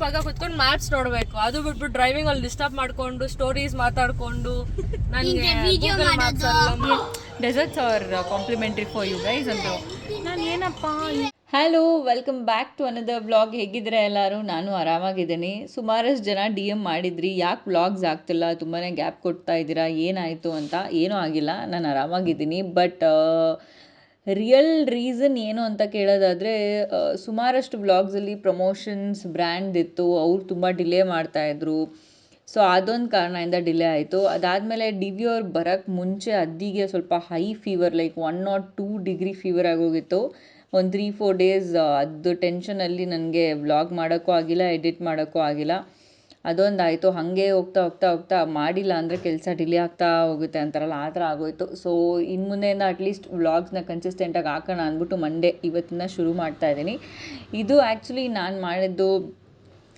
ಪಕ್ಕ ಕುತ್ಕೊಂಡು ಮ್ಯಾಚ್ ನೋಡ್ಬೇಕು. ಅದು ಬಿಟ್ಬಿಟ್ಟು ಡ್ರೈವಿಂಗ್ ಅಲ್ಲಿ ಡಿಸ್ಟರ್ಬ್ ಮಾಡ್ಕೊಂಡು ಸ್ಟೋರೀಸ್ ಮಾತಾಡ್ಕೊಂಡು ನನಗೆ desserts are complimentary for you guys ಅಂತ ನಾನು ಏನಪ್ಪ? Hello welcome back to another vlog ಹೇಗಿದ್ರೆ ಎಲ್ಲರೂ? ನಾನು ಆರಾಮಾಗಿದ್ದೀನಿ. ಸುಮಾರಷ್ಟು ಜನ ಡಿ ಎಂ ಮಾಡಿದ್ರಿ. ಯಾಕೆ ವ್ಲಾಗ್ಸ್ ಆಗ್ತಿಲ್ಲ? ತುಂಬಾ ಗ್ಯಾಪ್ ಕೊಡ್ತಾ ಇದ್ದೀರಾ? ಏನಾಯಿತು ಅಂತ? ಏನೂ ಆಗಿಲ್ಲ. ನಾನು ಆರಾಮಾಗಿದ್ದೀನಿ. ಬಟ್ ರಿಯಲ್ ರೀಸನ್ ಏನು ಅಂತ ಕೇಳೋದಾದರೆ ಸುಮಾರಷ್ಟು ವ್ಲಾಗ್ಸಲ್ಲಿ ಪ್ರಮೋಷನ್ಸ್ ಬ್ರ್ಯಾಂಡ್ ಇತ್ತು, ಅವ್ರು ತುಂಬ ಡಿಲೇ ಮಾಡ್ತಾಯಿದ್ರು ಸೊ ಅದೊಂದು ಕಾರಣದಿಂದ ಡಿಲೇ ಆಯಿತು. ಅದಾದಮೇಲೆ ಡಿ ವಿ ಅವ್ರು ಬರೋಕ್ಕೆ ಮುಂಚೆ ಅದ್ದಿಗೆ ಸ್ವಲ್ಪ high fever like one naught two degree fever ಆಗೋಗಿತ್ತು. ಒಂದು ತ್ರೀ ಫೋರ್ ಡೇಸ್ ಅದು ಟೆನ್ಷನಲ್ಲಿ ನನಗೆ ವ್ಲಾಗ್ ಮಾಡೋಕ್ಕೂ ಆಗಿಲ್ಲ ಎಡಿಟ್ ಮಾಡೋಕ್ಕೂ ಆಗಿಲ್ಲ. ಅದೊಂದು ಆಯಿತು ಹಾಗೆ ಹೋಗ್ತಾ ಹೋಗ್ತಾ ಹೋಗ್ತಾ ಮಾಡಿಲ್ಲ ಅಂದರೆ ಕೆಲಸ ಡಿಲೇ ಆಗ್ತಾ ಹೋಗುತ್ತೆ ಅಂತಾರಲ್ಲ, ಆ ಥರ ಆಗೋಯಿತು. ಸೊ ಇನ್ನು ಮುಂದೆಯಿಂದ ಅಟ್ಲೀಸ್ಟ್ ವ್ಲಾಗ್ಸ್ನ ಕನ್ಸಿಸ್ಟೆಂಟಾಗಿ ಹಾಕೋಣ ಅಂದ್ಬಿಟ್ಟು ಮಂಡೇ ಇವತ್ತಿನ ಶುರು ಮಾಡ್ತಾ ಇದ್ದೀನಿ. ಇದು ಆ್ಯಕ್ಚುಲಿ ನಾನು ಮಾಡಿದ್ದು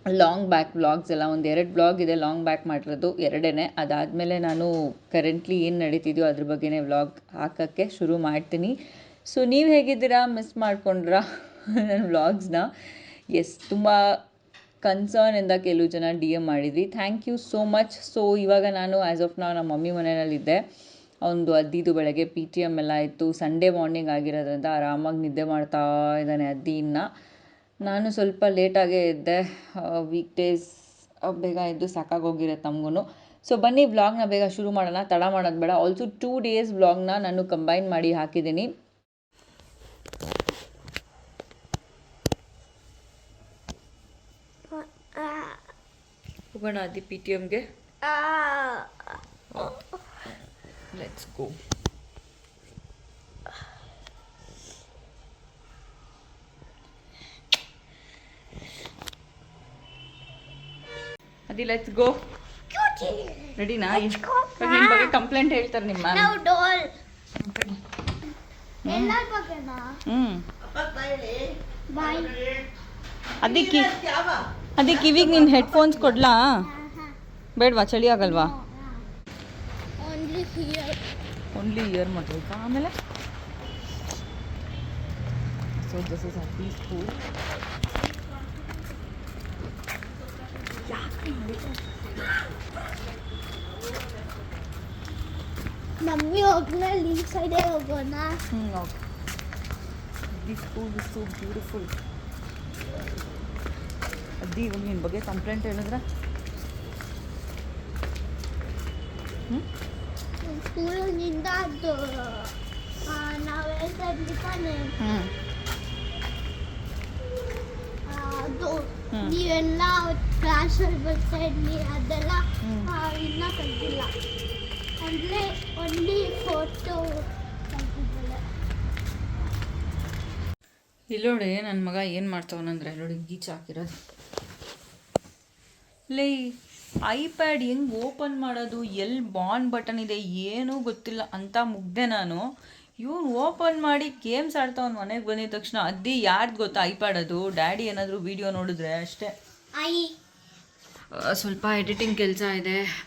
ಲಾಂಗ್ ಬ್ಯಾಕ್ ವ್ಲಾಗ್ಸ್ ಎಲ್ಲ, ಒಂದು ಎರಡು ವ್ಲಾಗ್ ಇದೆ ಲಾಂಗ್ ಬ್ಯಾಕ್ ಮಾಡಿರೋದು ಎರಡೇ ಅದಾದಮೇಲೆ ನಾನು ಕರೆಂಟ್ಲಿ ಏನು ನಡೀತಿದೆಯೋ ಅದ್ರ ಬಗ್ಗೆನೇ ವ್ಲಾಗ್ ಹಾಕೋಕ್ಕೆ ಶುರು ಮಾಡ್ತೀನಿ. ಸೊ ನೀವು ಹೇಗಿದ್ದೀರಾ? ಮಿಸ್ ಮಾಡ್ಕೊಂಡ್ರಾ? ನನ್ನ ವ್ಲಾಗ್ಸ್ನ ಎಸ್ ತುಂಬ ಕನ್ಸರ್ನಿಂದ ಕೆಲವು ಜನ ಡಿ ಎಂ ಮಾಡಿದ್ವಿ. Thank you so much so ಇವಾಗ ನಾನು ಆ್ಯಸ್ ಆಫ್ ನಾವು ನಮ್ಮ ಮಮ್ಮಿ ಮನೆಯಲ್ಲಿದ್ದೆ. ಒಂದು ಅದ್ದಿದು ಬೆಳಗ್ಗೆ ಪಿ ಟಿ ಎಂ ಎಲ್ಲ ಇತ್ತು ಸಂಡೇ ಮಾರ್ನಿಂಗ್ ಆಗಿರೋದ್ರಿಂದ ಆರಾಮಾಗಿ ನಿದ್ದೆ ಮಾಡ್ತಾ ಇದ್ದಾನೆ ಅದ್ದಿ ಇನ್ನು ನಾನು ಸ್ವಲ್ಪ ಲೇಟಾಗೇ ಇದ್ದೆ ವೀಕ್ ಡೇಸ್ ಬೇಗ ಎದ್ದು ಸಾಕಾಗೋಗಿರುತ್ತೆ ನಮಗೂ ಸೊ ಬನ್ನಿ ವ್ಲಾಗ್ನ ಬೇಗ ಶುರು ಮಾಡೋಣ. ತಡ ಮಾಡೋದು ಬೇಡ. ಆಲ್ಸೋ ಟೂ ಡೇಸ್ ವ್ಲಾಗ್ನ ನಾನು ಕಂಬೈನ್ ಮಾಡಿ ಹಾಕಿದ್ದೀನಿ. ಹೋಗೋಣ Adi P T ಎಮ್ಗೆ? Let's go Adi let's go ರೆಡಿನಾ ನಿಮ್ಮ ಬಗ್ಗೆ ಕಂಪ್ಲೇಂಟ್ ಹೇಳ್ತಾರೆ ನಿಮ್ಮ ಹ್ಞೂ ಅದಕ್ಕೆ. ಅದಕ್ಕೆ ಕಿವಿಗೆ ನೀನು ಹೆಡ್ಫೋನ್ಸ್ ಕೊಡ್ಲಾ? ಬೇಡವಾ ಚಳಿ ಆಗಲ್ವಾ ಓನ್ಲಿ ಹಿಯರ್ ಓನ್ಲಿ ಇಯರ್ ಮಾಡಬೇಕಾ ಆಮೇಲೆ? So this is happy school mummy ಹೋಗ್ಮೇಲೆ ಈ ಸೈಡೇ ಹೋಗೋಣ ಹ್ಞೂ okay the school is so beautiful Adi ಇವಾಗ ನಿನ್ನ ಬಗ್ಗೆ ಕಂಪ್ಲೇಂಟ್ ಹೇಳಿದ್ರೆ? ಸ್ಕೂಲಿನಿಂದ ಅದು ನಾವು ಹೇಳ್ತಾ ಇದ್ವಿ ತಾನೆ ಅದು. ನೀವೆಲ್ಲ ಕ್ಲಾಸಲ್ಲಿ ಬರ್ತಾ ಇದ್ವಿ ಅದೆಲ್ಲ ಇನ್ನೂ ಕಲ್ತಿಲ್ಲ. ಅಂದರೆ ಒನ್ಲಿ ಫೋಟೋ ಇಲ್ಲೋಡಿ ಇಲ್ಲಿ ನೋಡಿ ನನ್ನ ಮಗ ಏನು ಮಾಡ್ತಾವನಂದ್ರೆ ನೋಡಿ ಗೀಚ್ ಹಾಕಿರೋದು. ಲೇ ಐಪ್ಯಾಡ್ ಹೆಂಗೆ ಓಪನ್ ಮಾಡೋದು ಎಲ್ಲಿ ಬಾನ್ ಬಟನ್ ಇದೆ ಏನೂ ಗೊತ್ತಿಲ್ಲ ಅಂತ ಮುಗ್ದೆ ನಾನು. ಇವನು ಓಪನ್ ಮಾಡಿ ಗೇಮ್ಸ್ ಆಡ್ತಾವನು ಮನೆಗೆ ಬಂದಿದ ತಕ್ಷಣ ಅದ್ದಿ ಯಾರ್ದು ಗೊತ್ತಾ ಐಪ್ಯಾಡ್ ಅದು? ಡ್ಯಾಡಿ ಏನಾದರೂ ವಿಡಿಯೋ ನೋಡಿದ್ರೆ ಅಷ್ಟೇ. ಐ. ಸ್ವಲ್ಪ ಎಡಿಟಿಂಗ್ ಕೆಲಸ ಇದೆ.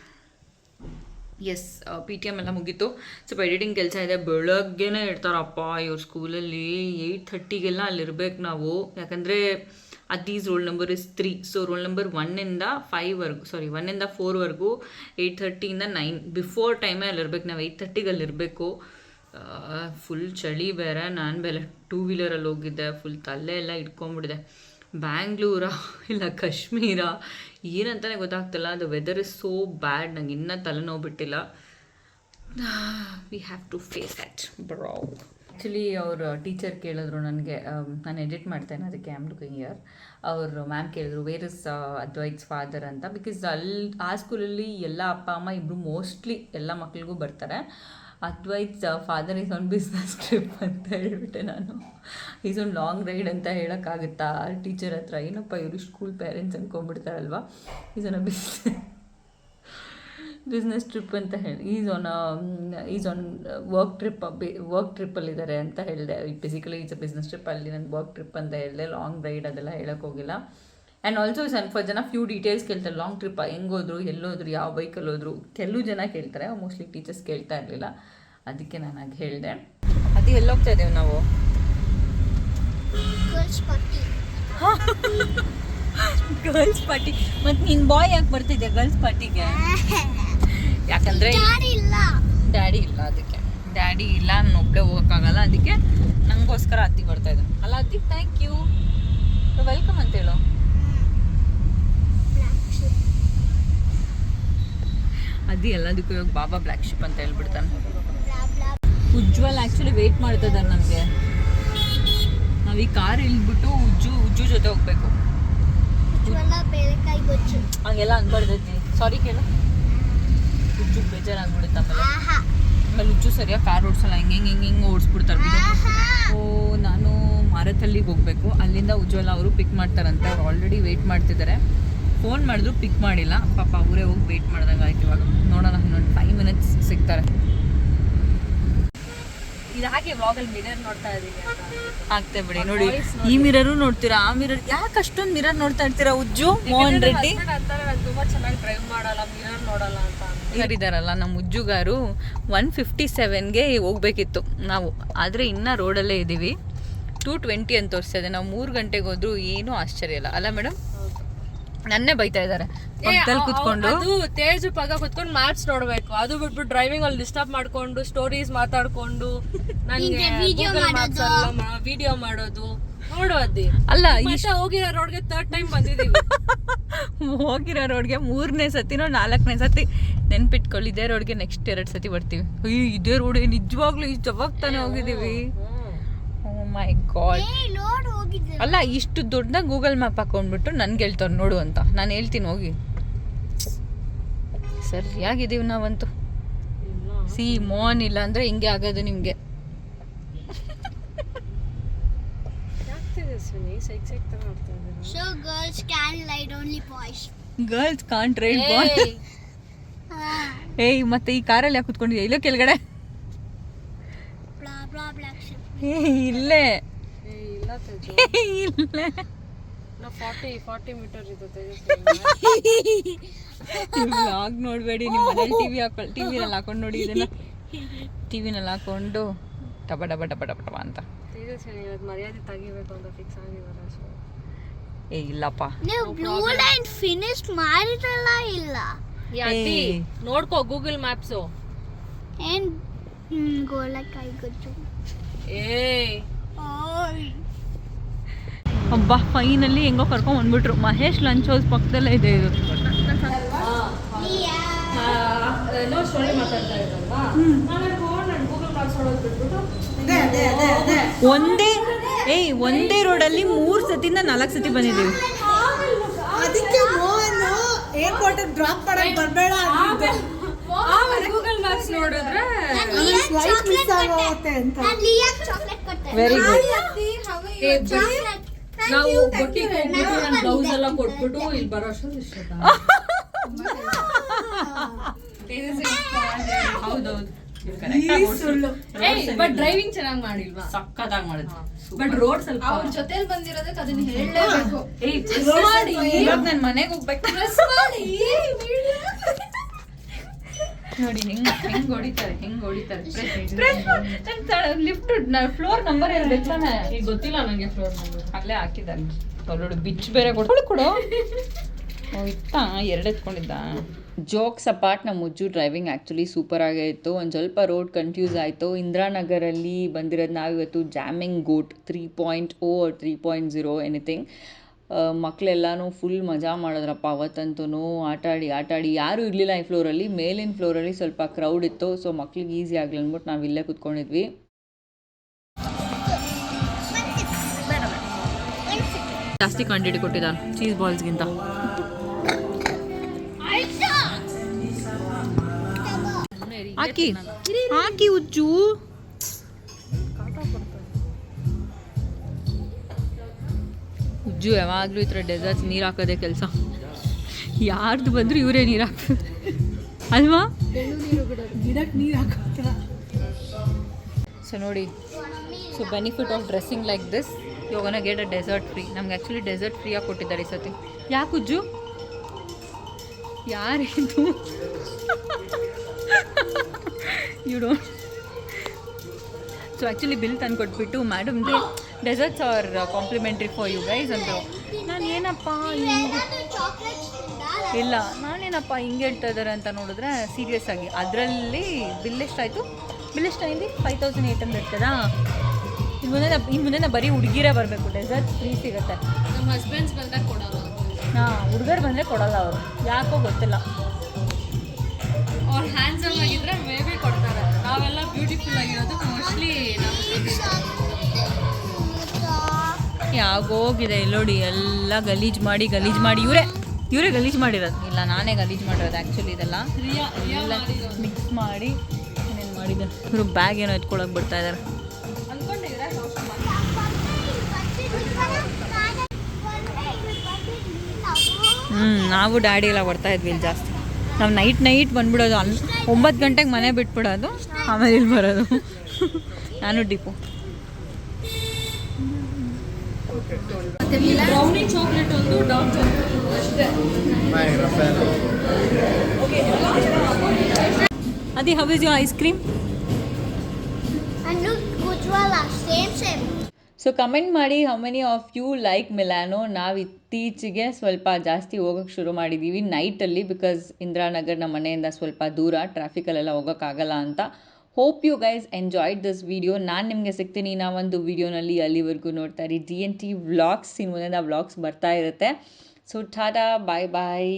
ಎಸ್ ಪಿ ಟಿ ಎಂ ಎಲ್ಲ ಮುಗೀತು. ಸ್ವಲ್ಪ ಎಡಿಟಿಂಗ್ ಕೆಲಸ ಇದೆ. ಬೆಳಗ್ಗೆನೇ ಇಡ್ತಾರಪ್ಪ ಇವ್ರ ಸ್ಕೂಲಲ್ಲಿ. ಏಯ್ಟ್ ಥರ್ಟಿಗೆಲ್ಲ ಅಲ್ಲಿರ್ಬೇಕು ನಾವು. ಯಾಕಂದರೆ Adi's roll number is three so roll number ಒನ್ನಿಂದ ಫೈವ್ವರೆಗೂ ಸಾರಿ ಒನ್ನಿಂದ ಫೋರ್ವರೆಗೂ ಏಯ್ಟ್ ಥರ್ಟಿಯಿಂದ ನೈನ್ ಬಿಫೋರ್ ಟೈಮೇ ಅಲ್ಲಿರ್ಬೇಕು ನಾವು ಏಯ್ಟ್ ಥರ್ಟಿಗೆ ಅಲ್ಲಿರಬೇಕು ಫುಲ್ ಚಳಿ ಬೇರೆ ನಾನು ಬೇರೆ ಟೂ ವೀಲರಲ್ಲಿ ಹೋಗಿದ್ದೆ ಫುಲ್ ತಲೆ ಎಲ್ಲ ಇಟ್ಕೊಂಬಿಟ್ಟಿದೆ ಬ್ಯಾಂಗ್ಳೂರ ಇಲ್ಲ ಕಾಶ್ಮೀರ ಏನಂತಾನೆ ಗೊತ್ತಾಗ್ತಿಲ್ಲ. ಅದು ವೆದರ್ ಇಸ್ ಸೋ ಬ್ಯಾಡ್ ನಂಗೆ ಇನ್ನೂ ತಲೆನೋವು ಬಿಟ್ಟಿಲ್ಲ. We have to face at bro actually ಅವ್ರ ಟೀಚರ್ ಕೇಳಿದ್ರು ನನಗೆ ನಾನು ಎಡಿಟ್ ಮಾಡ್ತೇನೆ ಅದಕ್ಕೆ ಆಮ್ ಲುಕಿಂಗ್ ಇಯರ್ ಅವರು ಮ್ಯಾಮ್ ಕೇಳಿದ್ರು ವೇರ್ ಇಸ್ ಅದ್ವೈಟ್ಸ್ ಫಾದರ್ ಅಂತ? ಬಿಕಾಸ್ ಅಲ್ಲಿ ಆ ಸ್ಕೂಲಲ್ಲಿ ಎಲ್ಲ ಅಪ್ಪ, ಅಮ್ಮ ಇಬ್ಬರು ಮೋಸ್ಟ್ಲಿ ಎಲ್ಲ ಮಕ್ಳಿಗೂ ಬರ್ತಾರೆ. Advait's father is on business trip ಅಂತ ಹೇಳಿಬಿಟ್ಟೆ ನಾನು. ಈಸ್ ಆನ್ ಲಾಂಗ್ ರೈಡ್ ಅಂತ ಹೇಳೋಕ್ಕಾಗುತ್ತಾ? ಟೀಚರ್ ಹತ್ರ, ಏನಪ್ಪ ಇವರು school parents ಅಂದ್ಕೊಂಡ್ಬಿಡ್ತಾರಲ್ವ is on a business business trip ಅಂತ ಹೇಳಿ is on is on work trip work ಟ್ರಿಪ್ಪಲ್ಲಿದ್ದಾರೆ ಅಂತ ಹೇಳಿದೆ. Basically is a business trip ಅಲ್ಲಿ ನಾನು ವರ್ಕ್ ಟ್ರಿಪ್ ಅಂತ ಹೇಳಿದೆ. ಲಾಂಗ್ ರೈಡ್ ಅದೆಲ್ಲ ಹೇಳಕ್ಕೆ ಹೋಗಿಲ್ಲ. ಆ್ಯಂಡ್ ಆಲ್ಸೋ ಸ್ವಲ್ಪ ಜನ ಫ್ಯೂ ಡೀಟೇಲ್ಸ್ ಕೇಳ್ತಾರೆ. ಲಾಂಗ್ ಟ್ರಿಪ್ಪ ಹೆಂಗೋದ್ರು ಎಲ್ಲೋದ್ರು ಯಾವ ಬೈಕಲ್ಲಿ ಹೋದ್ರು ಕೆಲವು ಜನ ಕೇಳ್ತಾರೆ. ಮೋಸ್ಟ್ಲಿ ಟೀಚರ್ಸ್ ಕೇಳ್ತಾ ಇರಲಿಲ್ಲ. ಅದಕ್ಕೆ ನಾನು ಹಾಗೆ ಹೇಳಿದೆ. ಅದು ಎಲ್ಲಿ ಹೋಗ್ತಾ ಇದ್ದೇವೆ ನಾವು ಗರ್ಲ್ಸ್ ಪಾರ್ಟಿ ಮತ್ತೆ ನಿನ್ ಬಾಯ್ ಯಾಕೆ ಬರ್ತಿದ್ದೆ ಗರ್ಲ್ಸ್ ಪಾರ್ಟಿಗೆ ಯಾಕಂದ್ರೆ ಡ್ಯಾಡಿ ಇಲ್ಲ. ಅದಕ್ಕೆ. ಡ್ಯಾಡಿ ಇಲ್ಲ ನಾನು ಒಬ್ಬಳೆ ಹೋಗೋಕ್ಕಾಗಲ್ಲ. ಅದಕ್ಕೆ ನಂಗೋಸ್ಕರ ಅತ್ತಿ ಬರ್ತಾ ಇದ್ದಾನೆ ಅಲ್ಲ ಅತ್ತಿ ಥ್ಯಾಂಕ್ ಯು ವೆಲ್ಕಮ್ ಅಂತ ಹೇಳು. ಅದಿ ಎಲ್ಲದಕ್ಕೂ ಇವಾಗ ಬಾಬಾ ಬ್ಲ್ಯಾಕ್ ಶಿಪ್ ಅಂತ ಹೇಳ್ಬಿಡ್ತಾನೆ. ಉಜ್ವಲ್ ಆ್ಯಕ್ಚುಲಿ ವೆಯ್ಟ್ ಮಾಡ್ತಿದ್ದಾರೆ ನಮಗೆ ನಾವು ಈ ಕಾರ್ ಇಳ್ಬಿಟ್ಟು ಉಜ್ಜು ಉಜ್ಜು ಜೊತೆ ಹೋಗ್ಬೇಕು. ಹಂಗೆಲ್ಲ ಅನ್ಬಾರ್ದೈತಿ. ಸಾರಿ ಕೇಳು. ಉಜ್ಜು ಬೇಜಾರಾಗ್ಬಿಡುತ್ತೆ ಆಮೇಲೆ. ಆಮೇಲೆ ಹುಚ್ಚು ಸರಿಯಾಗಿ ಕಾರ್ ಓಡಿಸಲ್ಲ ಹಿಂಗೆ ಹಿಂಗೆ ಹಿಂಗೆ ಹಿಂಗೆ ಓಡಿಸ್ಬಿಡ್ತಾರೆ ಓ ನಾನು ಮಾರತಲ್ಲಿಗೆ ಹೋಗಬೇಕು. ಅಲ್ಲಿಂದ ಉಜ್ವಲ ಅವರು ಪಿಕ್ ಮಾಡ್ತಾರಂತೆ. ಅವ್ರು ಆಲ್ರೆಡಿ ವೇಟ್ ಮಾಡ್ತಿದ್ದಾರೆ. ಫೋನ್ ಮಾಡಿದ್ರು ಪಿಕ್ ಮಾಡಿಲ್ಲ. ಪಾಪ ಅವರೇ ಹೋಗಿ ವೇಟ್ ಮಾಡ್ದಂಗೆ ಆಯ್ತು ಇವಾಗ. ನೋಡೋಣ ಹನ್ನೊಂದು ಫೈವ್ ಮಿನಿಟ್ಸ್ ಸಿಗ್ತಾರೆ. ಇದು ಹಾಗೆ ವ್ಲಾಗಲ್ಲಿ ಮಿರರ್ ನೋಡ್ತಾ ಅಂತ. ಆಗ್ತೇ ಬಿಡಿ ನೋಡಿ. ಈ ಮಿರರು ನೋಡ್ತೀರಾ? ಆ ಮಿರರ್ ಯಾಕೆ ಅಷ್ಟೊಂದು ಮಿರರ್ ನೋಡ್ತಾ ಇರ್ತೀರಾ ಉಜ್ಜು? ಮೋಹನ್ ರೆಡ್ಡಿ? ಅಂತಾರೆ ನಾನು ತುಂಬಾ ಚೆನ್ನಾಗಿ ಡ್ರೈವ್ ಮಾಡಲ್ಲ ಮಿರರ್ ನೋಡಲ್ಲ ಅಂತ ನಮ್ಮ ಉಜ್ಜುಗಾರು ಒನ್ ಫಿಫ್ಟಿ ಸೆವೆನ್ಗೆ ಹೋಗ್ಬೇಕಿತ್ತು ನಾವು. ಆದರೆ ಇನ್ನೂ ರೋಡಲ್ಲೇ ಇದ್ದೀವಿ ಟೂ ಟ್ವೆಂಟಿ ಅಂತ ತೋರಿಸ್ತಾ ಇದೆ. ನಾವು ಮೂರು ಗಂಟೆಗೆ ಹೋದ್ರು ಏನೂ ಆಶ್ಚರ್ಯ ಇಲ್ಲ. ಅಲ್ಲ ಮೇಡಮ್ ನನ್ನೇ ಬೈತಾ ಇದ್ದಾರೆ ಪಕ್ಕದಲ್ಲಿ ಕುತ್ಕೊಂಡು. ಅದು ತೇಜು ಪಗ ಕುತ್ಕೊಂಡು ಮ್ಯಾಪ್ಸ್ ನೋಡ್ಬೇಕು. ಅದು ಬಿಟ್ಬಿಟ್ಟು ಡ್ರೈವಿಂಗ್ ಅಲ್ಲಿ ಡಿಸ್ಟರ್ಬ್ ಮಾಡ್ಕೊಂಡು ಸ್ಟೋರೀಸ್ ಮಾತಾಡ್ಕೊಂಡು ನನಗೆ ವಿಡಿಯೋ ಮಾಡೋದು. ನೋಡೋದಿ ಅಲ್ಲ ಮತ್ತೆ ಹೋಗಿರೋ ರೋಡ್ಗೆ ಥರ್ಡ್ ಟೈಮ್ ಬಂದಿದ್ದೀವಿ. ಹೋಗಿರೋ ರೋಡ್ಗೆ ಮೂರನೇ ಸತಿನೋ ನಾಲ್ಕನೇ ಸತಿ ನೆನ್ಪಿಟ್ಕೊಳ್ಳಿ ಇದೇ ರೋಡ್ಗೆ ನೆಕ್ಸ್ಟ್ ಎರಡು ಸತಿ ಬರ್ತೀವಿ. ಅಯ್ಯೋ ಇದೇ ರೋಡ್ ನಿಜವಾಗ್ಲೂ ಇಷ್ಟು ಅವಾಗ ತಾನೇ ಹೋಗಿದ್ದೀವಿ. ಮೈ ಗಾಡ್ ಏ ಲೋಡ್ ಹೋಗಿದ್ದೆ. ಅಲ್ಲ ಇಷ್ಟು ದೊಡ್ಡ ಗೂಗಲ್ ಮ್ಯಾಪ್ ಹಾಕೊಂಡ್ಬಿಟ್ಟು ನನ್ಗೆ ಹೇಳ್ತಾರೆ ನೋಡು ಅಂತ. ನಾನು ಹೇಳ್ತೀನಿ ಹೋಗಿ. ಸರಿಯಾಗಿದ್ದೀವಿ ನಾವಂತೂ. ಸಿ ಮೋನ್ ಇಲ್ಲ ಅಂದ್ರೆ ಹಿಂಗೆ ಆಗೋದು ನಿಮಗೆ. ಗರ್ಲ್ಸ್ ಕಾಂಟ್ ರೈಡ್ ಏಯ್ ಮತ್ತೆ ಈ ಕಾರಲ್ಲಿ ಯಾಕೆ ಕುತ್ಕೊಂಡಿದ್ಯಾ? ಇಲ್ಲೋ ಕೆಳಗಡೆ ಬ್ಲಾ ಬ್ಲಾ ಬ್ಲಾಕ್ ಶಿಪ್ ಏ ಇಲ್ಲೇ. ಏ ಇಲ್ಲ ತೇಜು. ಇಲ್ಲೇ. ನಾ ಫಾರ್ಟಿ ಫಾರ್ಟಿ ಮೀಟರ್ ಇದು ತೇಜಸ್ ವ್ಲಾಗ್ ನೋಡಬೇಡಿ ನಿಮ್ಮ ಮನೇಲಿ ಟಿವಿ ಹಾಕೊಂಡು ಟಿವಿನಲ್ಲಿ ಹಾಕೊಂಡು ನೋಡಿ ಇದನ್ನ. ಟಿವಿನಲ್ಲಿ ಹಾಕೊಂಡು ಟಪ ಡಬ ಡಬ ಡಬ ಡಬ ಅಂತ. ತೇಜಸ್ ಇವತ್ತು ಮರ್ಯಾದೆ ತೆಗಿಬೇಕು ಅಂತ ಫಿಕ್ಸ್ ಆಗಿದ್ದಾರೆ ಸೊ ಏ ಇಲ್ಲಪ್ಪ. ನೀವು ಬ್ಲೂ ಲೈನ್ ಫಿನಿಶ್ ಮಾಡಿರಲ್ಲ ಇಲ್ಲ? ಯಾತಿ ನೋಡ್ಕೋ ಗೂಗಲ್ ಮ್ಯಾಪ್ಸು ಏನ್? ಗೋಲಕ್ಕಾಯಿ ಗೊಜ್ಜು. ಹಬ್ಬ ಫೈನಲ್ಲಿ ಹೆಂಗೋ ಕರ್ಕೊಂಡ್ ಬಂದ್ಬಿಟ್ರು. ಮಹೇಶ್ ಲಂಚ್ ಹೌಸ್ ಪಕ್ಕದಲ್ಲೇ ಇದೆ ಇದು. ಒಂದೇ ಏಯ್ ಒಂದೇ ರೋಡಲ್ಲಿ ಮೂರು ಸತಿಯಿಂದ ನಾಲ್ಕು ಸತಿ ಬಂದಿದ್ದೀವಿ. ಅದಕ್ಕೆ ಏರ್ಪೋರ್ಟ್ ಡ್ರಾಪ್ ಮಾಡಕ್ ಬರ್ಬೇಡ ಗೂಗಲ್ ಮ್ಯಾಪ್ಸ್ ನೋಡಿದ್ರೆ ವೆರಿ ಗುಡ್. ನಾವು ಬೊಟ್ಟಿಗೆ ಹೋಗ್ಬಿಟ್ಟು ನನ್ನ ಬ್ಲೌಸ್ ಎಲ್ಲ ಕೊಟ್ಬಿಟ್ಟು ಇಲ್ಲಿ ಬರೋ ಅಷ್ಟೊಂದು ಇಷ್ಟ ಹೌದೌದು. ಬಟ್ ಡ್ರೈವಿಂಗ್ ಚೆನ್ನಾಗಿ ಮಾಡಿಲ್ವಾ? ಸಕ್ಕತ್ತಾಗಿ ಮಾಡಿದ್ವಿ ಬಟ್ ರೋಡ್ ಸ್ವಲ್ಪ ಅವ್ರ ಜೊತೆಲಿ ಬಂದಿರೋದಕ್ಕೆ ಅದನ್ನ ಹೇಳಲೇಬೇಕು. ಏಯ್ ಇವಾಗ ನಾನು ಮನೆಗೆ ಹೋಗ್ಬೇಕು. ನೋಡಿ ಹೆಂಗ್ ಹೆಂಗ್ ಹೊಡಿತಾರೆ ಹೆಂಗ್ ಹೊಡಿತಾರೆ. ಲಿಫ್ಟ್ ಫ್ಲೋರ್ ನಂಬರ್ ಇರ್ಬೇಕು ತಾನೆ? ಈಗ ಗೊತ್ತಿಲ್ಲ ನನಗೆ ಫ್ಲೋರ್ ನಂಬರ್ ಅಲ್ಲೇ ಹಾಕಿದ್ದಾರೆ ನೋಡಿ ಬಿಚ್ ಬೇರೆ ಕೊಡು. ಕೊಡು ಇತ್ತಾ ಎರಡು ಎತ್ಕೊಂಡಿದ್ದ. ಜೋಕ್ಸ್ ಅಪಾರ್ಟ್ ನಮ್ಮ ಮುಜ್ಜು ಡ್ರೈವಿಂಗ್ ಆ್ಯಕ್ಚುಲಿ ಸೂಪರ್ ಆಗೈತು. ಇತ್ತು ಒಂದು ಸ್ವಲ್ಪ ರೋಡ್ ಕನ್ಫ್ಯೂಸ್ ಆಯಿತು. ಇಂದಿರಾನಗರಲ್ಲಿ ಬಂದಿರೋದು ನಾವಿವತ್ತು jamming goat three point O three point zero anything ಮಕ್ಕಳೆಲ್ಲನೂ full ಮಜಾ ಮಾಡಿದ್ರಪ್ಪ ಅವತ್ತಂತೂ ಆಟಾಡಿ ಆಟಾಡಿ. ಯಾರೂ ಇರಲಿಲ್ಲ ಈ ಫ್ಲೋರಲ್ಲಿ ಮೇಲಿನ ಫ್ಲೋರಲ್ಲಿ ಸ್ವಲ್ಪ ಕ್ರೌಡ್ ಇತ್ತು. ಸೊ ಮಕ್ಳಿಗೆ ಈಸಿ ಆಗಲಿ ಅಂದ್ಬಿಟ್ಟು ನಾವು ಇಲ್ಲೇ ಕುತ್ಕೊಂಡಿದ್ವಿ. ಜಾಸ್ತಿ ಕ್ವಾಂಟಿಟಿ ಕೊಟ್ಟಿದ್ದಾರೆ ಚೀಸ್ ಬಾಲ್ಸ್ಗಿಂತ ಹಾಕಿ ಹಾಕಿ ಉಜ್ಜು ಉಜ್ಜು, ಯಾವಾಗಲೂ ಈ ಥರ ಡೆಸರ್ಟ್ಸ್ ನೀರು ಹಾಕೋದೇ ಕೆಲಸ. ಯಾರ್ದು ಬಂದರೂ ಇವರೇ ನೀರು ಹಾಕ್ತಾರೆ. ಅಲ್ವಾ? ಗಿಡಕ್ಕೆ ನೀರು ಹಾಕೋತ ಸೊ ನೋಡಿ so benefit of dressing like this ಯೋಗನ get a dessert free ನಮ್ಗೆ ಆ್ಯಕ್ಚುಲಿ ಡೆಸರ್ಟ್ ಫ್ರೀಯಾಗಿ ಕೊಟ್ಟಿದ್ದಾರೆ ಈ ಸತಿ ಯಾಕೆ ಉಜ್ಜು? ಯಾರಿದು ಯು ಸೊ ಆ್ಯಕ್ಚುಲಿ ಬಿಲ್ ತಂದು ಕೊಟ್ಬಿಟ್ಟು ಮೇಡಮ್ಗೆ desserts are complimentary for you guys ಅಂತ ನಾನು ಏನಪ್ಪ ಹಿಂಗೆ ಇಲ್ಲ ನಾನೇನಪ್ಪ ಹಿಂಗೆ ಹೇಳ್ತಾ ಇದ್ದಾರೆ ಅಂತ ನೋಡಿದ್ರೆ ಸೀರಿಯಸ್ ಆಗಿ. ಅದರಲ್ಲಿ ಬಿಲ್ ಎಷ್ಟಾಯಿತು? ಬಿಲ್ ಎಷ್ಟಾಗಿದೆ? ಫೈವ್ ತೌಸಂಡ್ ಏಯ್ಟ್ ಹಂಡ್ರೆಡ್ ಕದಾ ಇನ್ನು ಮುಂದೆ ನಾ- ಇನ್ನು ಮುಂದೆ ನಾ ಬರೀ ಹುಡುಗಿರೇ ಬರಬೇಕು. ಡೆಸರ್ಟ್ ಫ್ರೀ ಸಿಗುತ್ತೆ. ನಮ್ಮ ಹಸ್ಬೆಂಡ್ಸ್ ಬಂದಾಗ ಕೊಡೋರು ಹಾಂ ಹುಡುಗರು ಬಂದರೆ ಕೊಡಲ್ಲ ಅವರು. ಯಾಕೋ ಗೊತ್ತಿಲ್ಲ. ಅವ್ರು ಹ್ಯಾಂಡ್ಸಮ್ ಆಗಿದ್ರೆ ಮೇ ಬಿ ಕೊಡ್ತಾರೆ. ನಾವೆಲ್ಲ ಬ್ಯೂಟಿಫುಲ್ ಆಗಿರೋದು ಮೋಸ್ಟ್ಲಿ ಯಾಗೋಗಿದೆ ನೋಡಿ ಎಲ್ಲ ಗಲೀಜು ಮಾಡಿ ಗಲೀಜು ಮಾಡಿ ಇವರೇ ಇವರೇ ಗಲೀಜು ಮಾಡಿರೋದು. ಇಲ್ಲ ನಾನೇ ಗಲೀಜು ಮಾಡಿರೋದು ಆ್ಯಕ್ಚುಲಿ ಇದೆಲ್ಲ. ಎಲ್ಲ ಮಿಕ್ಸ್ ಮಾಡಿ ಏನೇನು ಮಾಡಿದ್ದಾರೆ. ಇವರು ಬ್ಯಾಗ್ ಏನೋ ಎತ್ಕೊಳಕ್ಕೆ ಬಿಡ್ತಾ ಇದ್ದಾರೆ ಹ್ಞೂ ನಾವು ಡ್ಯಾಡಿ ಎಲ್ಲ ಬರ್ತಾ ಇದ್ವಿ ಇಲ್ಲಿ ಜಾಸ್ತಿ. ನಾವು ನೈಟ್ ನೈಟ್ ಬಂದ್ಬಿಡೋದು ಅನ್ ಒಂಬತ್ತು ಗಂಟೆಗೆ ಮನೆ ಬಿಟ್ಬಿಡೋದು ಆಮೇಲೆ ಇಲ್ಲಿ ಬರೋದು. ನಾನು ಡಿಪು ಬ್ರೌನಿ ಚಾಕ್ಲೇಟ್ ಒಂದು ಡಾರ್ಕ್ ಚಾಕ್ಲೇಟ್ ಅಷ್ಟೇ. ಅದೇ how is you ice cream same, same. So comment ಮಾಡಿ how many of you like Milano ನಾವು ಇತ್ತೀಚೆಗೆ ಸ್ವಲ್ಪ ಜಾಸ್ತಿ ಹೋಗೋಕ್ಕೆ ಶುರು ಮಾಡಿದ್ದೀವಿ ನೈಟಲ್ಲಿ ಬಿಕಾಸ್ ಇಂದಿರಾನಗರ್ ನಮ್ಮ ಮನೆಯಿಂದ ಸ್ವಲ್ಪ ದೂರ ಟ್ರಾಫಿಕಲ್ಲೆಲ್ಲ ಹೋಗೋಕ್ಕಾಗಲ್ಲ ಅಂತ. Hope you guys enjoyed this video ನಾನು ನಿಮಗೆ ಸಿಗ್ತೀನಿ ನಾ ಒಂದು ವಿಡಿಯೋನಲ್ಲಿ ಅಲ್ಲಿವರೆಗೂ ನೋಡ್ತಾ ಇರಿ. ಡಿ ಎನ್ ಟಿ ವ್ಲಾಗ್ಸ್ ಇನ್ನು ಮುಂದೆ ವ್ಲಾಗ್ಸ್ ಬರ್ತಾ ಇರುತ್ತೆ. ಸೊ ಟಾಟಾ ಬಾಯ್ ಬಾಯ್